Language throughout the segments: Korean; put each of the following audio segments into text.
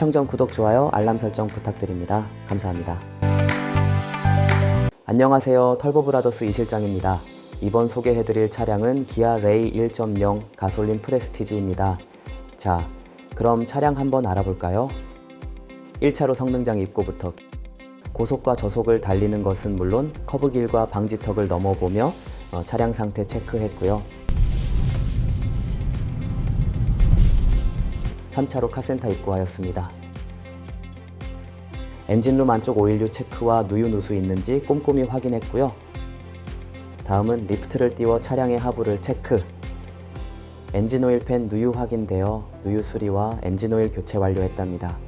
시청 전 구독, 좋아요, 알람 설정 부탁드립니다. 감사합니다. 안녕하세요. 털보브라더스 이실장입니다. 이번 소개해드릴 차량은 기아 레이 1.0 가솔린 프레스티지입니다. 자, 그럼 차량 한번 알아볼까요? 1차로 성능장 입고부터 고속과 저속을 달리는 것은 물론 커브길과 방지턱을 넘어보며 어, 차량 상태 체크했고요. 3차로 카센터 입고하였습니다. 엔진룸 안쪽 오일류 체크와 누유 누수 있는지 꼼꼼히 확인했고요. 다음은 리프트를 띄워 차량의 하부를 체크. 엔진 오일 팬 누유 확인되어 누유 수리와 엔진 오일 교체 완료했답니다.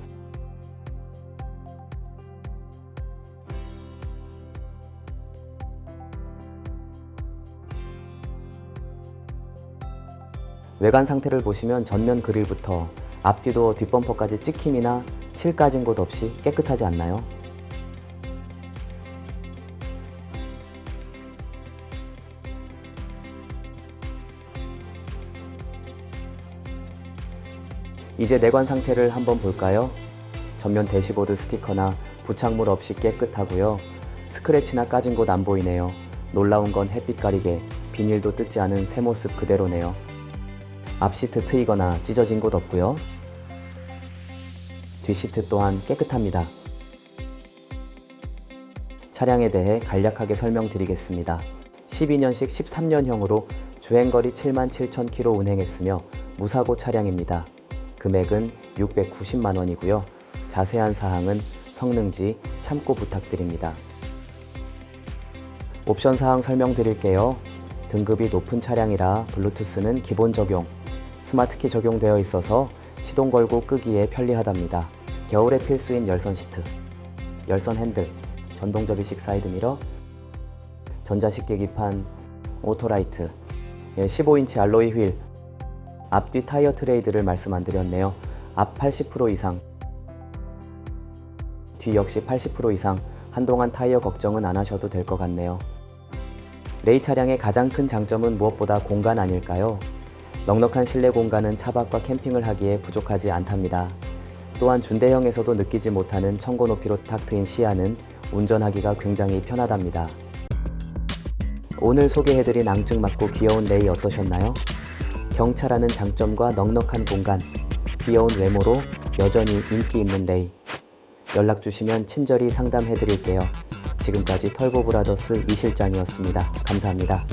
외관 상태를 보시면 전면 그릴부터 앞뒤도 뒷범퍼까지 찍힘이나 칠 까진 곳 없이 깨끗하지 않나요? 이제 내관 상태를 한번 볼까요? 전면 대시보드 스티커나 부착물 없이 깨끗하고요. 스크래치나 까진 곳 안 보이네요. 놀라운 건 햇빛 가리개, 비닐도 뜯지 않은 새 모습 그대로네요. 앞시트 트이거나 찢어진 곳 없고요. 뒷시트 또한 깨끗합니다. 차량에 대해 간략하게 설명드리겠습니다. 12년식 13년형으로 주행거리 7만 7천 킬로 운행했으며 무사고 차량입니다. 금액은 690만 원이고요. 자세한 사항은 성능지 참고 부탁드립니다. 옵션 사항 설명드릴게요. 등급이 높은 차량이라 블루투스는 기본 적용, 스마트키 적용되어 있어서 시동 걸고 끄기에 편리하답니다. 겨울에 필수인 열선 시트, 열선 핸들, 전동 접이식 사이드미러, 전자식 계기판, 오토라이트, 15인치 알로이 휠, 앞뒤 타이어 트레이드를 말씀 안 드렸네요. 앞 80% 이상, 뒤 역시 80% 이상 한동안 타이어 걱정은 안 하셔도 될 것 같네요. 레이 차량의 가장 큰 장점은 무엇보다 공간 아닐까요? 넉넉한 실내 공간은 차박과 캠핑을 하기에 부족하지 않답니다. 또한 준대형에서도 느끼지 못하는 청고 높이로 탁 트인 시야는 운전하기가 굉장히 편하답니다. 오늘 소개해드린 앙증맞고 귀여운 레이 어떠셨나요? 경차라는 장점과 넉넉한 공간, 귀여운 외모로 여전히 인기 있는 레이. 연락 주시면 친절히 상담해드릴게요. 지금까지 털보브라더스 이 실장이었습니다. 감사합니다.